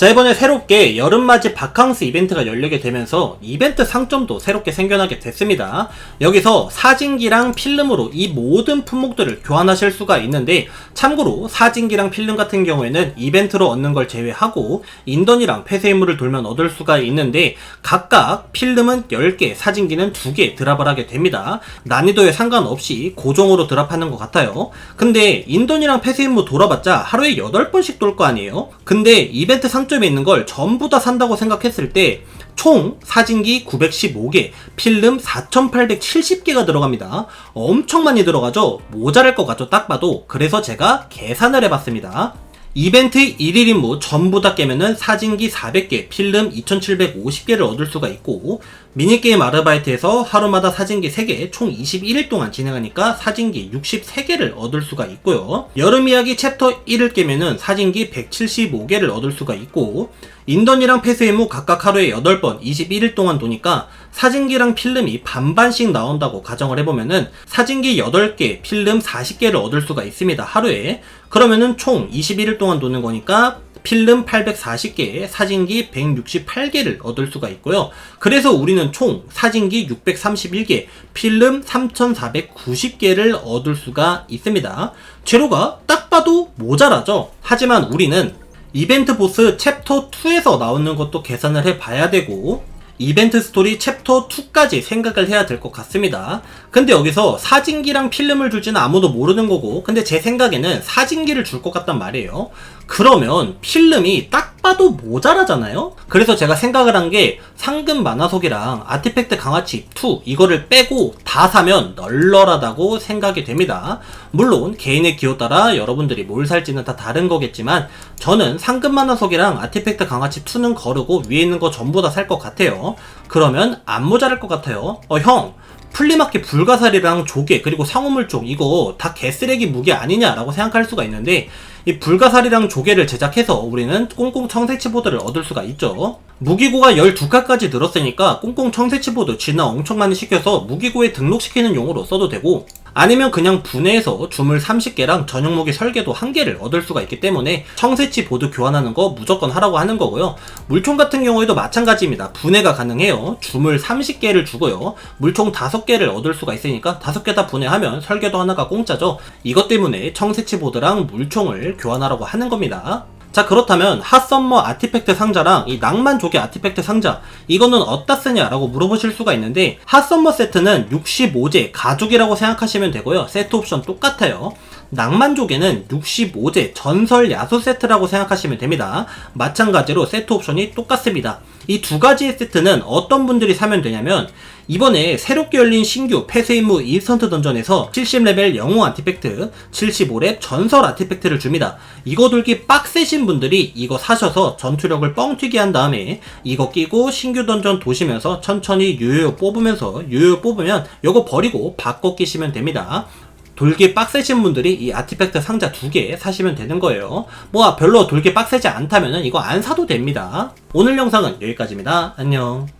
자 이번에 새롭게 여름맞이 바캉스 이벤트가 열리게 되면서 이벤트 상점도 새롭게 생겨나게 됐습니다. 여기서 사진기랑 필름으로 이 모든 품목들을 교환하실 수가 있는데 참고로 사진기랑 필름 같은 경우에는 이벤트로 얻는 걸 제외하고 인던이랑 폐쇄물을 돌면 얻을 수가 있는데 각각 필름은 10개, 사진기는 2개 드랍을 하게 됩니다. 난이도에 상관없이 고정으로 드랍하는 것 같아요. 근데 인던이랑 폐쇄물 돌아봤자 하루에 8번씩 돌 거 아니에요? 근데 이벤트 상점 에 있는 걸 전부 다 산다고 생각했을 때 총 사진기 915개, 필름 4870개가 들어갑니다. 엄청 많이 들어가죠? 모자랄 것 같죠? 딱 봐도. 그래서 제가 계산을 해봤습니다. 이벤트 1일 임무 전부 다 깨면은 사진기 400개, 필름 2750개를 얻을 수가 있고 미니게임 아르바이트에서 하루마다 사진기 3개, 총 21일 동안 진행하니까 사진기 63개를 얻을 수가 있고요. 여름 이야기 챕터 1을 깨면은 사진기 175개를 얻을 수가 있고 인던이랑 폐쇄 임무 각각 하루에 8번 21일 동안 도니까 사진기랑 필름이 반반씩 나온다고 가정을 해보면은 사진기 8개, 필름 40개를 얻을 수가 있습니다. 하루에. 그러면은 총 21일 동안 도는 거니까 필름 840개, 사진기 168개를 얻을 수가 있고요. 그래서 우리는 총 사진기 631개, 필름 3490개를 얻을 수가 있습니다. 재료가 딱 봐도 모자라죠? 하지만 우리는 이벤트 보스 챕터 2에서 나오는 것도 계산을 해 봐야 되고 이벤트 스토리 챕터 2까지 생각을 해야 될 것 같습니다. 근데 여기서 사진기랑 필름을 줄지는 아무도 모르는 거고, 근데 제 생각에는 사진기를 줄 것 같단 말이에요. 그러면 필름이 딱 봐도 모자라잖아요? 그래서 제가 생각을 한 게 상금 만화석이랑 아티팩트 강화치 2 이거를 빼고 다 사면 널널하다고 생각이 됩니다. 물론 개인의 기호 따라 여러분들이 뭘 살지는 다 다른 거겠지만 저는 상금 만화석이랑 아티팩트 강화치 2는 거르고 위에 있는 거 전부 다 살 것 같아요. 그러면 안 모자랄 것 같아요. 어, 형. 플리마켓 불가사리랑 조개 그리고 상호물종 이거 다 개쓰레기 무기 아니냐라고 생각할 수가 있는데 이 불가사리랑 조개를 제작해서 우리는 꽁꽁 청새치 보드를 얻을 수가 있죠. 무기고가 12칸까지 늘었으니까 꽁꽁 청새치 보드 진화 엄청 많이 시켜서 무기고에 등록시키는 용으로 써도 되고 아니면 그냥 분해해서 주물 30개랑 전용 무기 설계도 1개를 얻을 수가 있기 때문에 청새치 보드 교환하는 거 무조건 하라고 하는 거고요. 물총 같은 경우에도 마찬가지입니다. 분해가 가능해요. 주물 30개를 주고요. 물총 5개를 얻을 수가 있으니까 5개 다 분해하면 설계도 하나가 공짜죠. 이것 때문에 청새치 보드랑 물총을 교환하라고 하는 겁니다. 자 그렇다면 핫썸머 아티팩트 상자랑 이 낭만 조개 아티팩트 상자 이거는 어디다 쓰냐라고 물어보실 수가 있는데 핫썸머 세트는 65제 가죽이라고 생각하시면 되고요. 세트 옵션 똑같아요. 낭만 조개는 65제 전설 야수 세트라고 생각하시면 됩니다. 마찬가지로 세트 옵션이 똑같습니다. 이 두 가지의 세트는 어떤 분들이 사면 되냐면 이번에 새롭게 열린 신규 폐쇄임무 인스턴트 던전에서 70레벨 영웅 아티팩트, 75렙 전설 아티팩트를 줍니다. 이거 돌기 빡세신 분들이 이거 사셔서 전투력을 뻥튀기 한 다음에 이거 끼고 신규 던전 도시면서 천천히 유효 뽑으면서 유효 뽑으면 이거 버리고 바꿔 끼시면 됩니다. 돌기 빡세신 분들이 이 아티팩트 상자 두 개 사시면 되는 거예요. 뭐 별로 돌기 빡세지 않다면 이거 안 사도 됩니다. 오늘 영상은 여기까지입니다. 안녕.